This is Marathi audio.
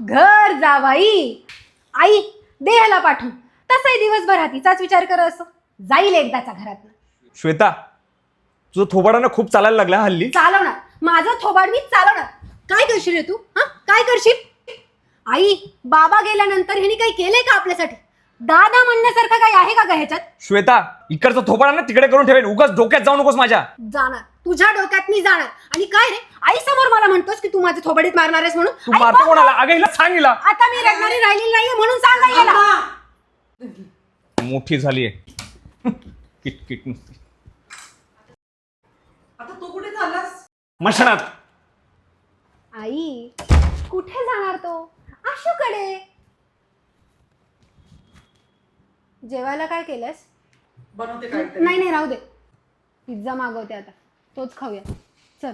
घर जावाई. आई दे ह्याला पाठवून तसंही दिवसभर हातीचाच विचार कर असो. जाईल एकदाचा घरात श्वेता तुझं थोबाडानं खूप चालायला लागला हल्ली? चालवणार. माझं थोबाड मी चालवणार. काय करशील रे तू? हा? काय करशील? आई बाबा गेल्यानंतर ह्यानी काही केलंय का आपल्यासाठी? दादा म्हणण्यासारखं काही आहे का ग ह्याच्यात? श्वेता इकडचं थोबाडानं तिकडे करून ठेवेल उगाच डोक्यात जाऊ नकोस माझ्या. जाणार. तुझ्या डोक्यात मी जाणार आणि काय रे? आई समोर मला म्हणतोस की तू माझ्या थोबडीत मारणार आहेस म्हणून. तू आई, मारतो बघ कोणाला? अगं हिला सांग हिला आता मी रडणारी राहिलेली नाहीये म्हणून सांगा याला मोठी झालीये. किटकिट नुसती. आता तू कुठे चाललास? मशानात. आई कुठे जाणार तो? आशूकडे. जेवायला काय केलंस? बनवते काहीतरी नाही नाही राहू दे. पिझ्झा मागवते आता. 多吃烤鱼走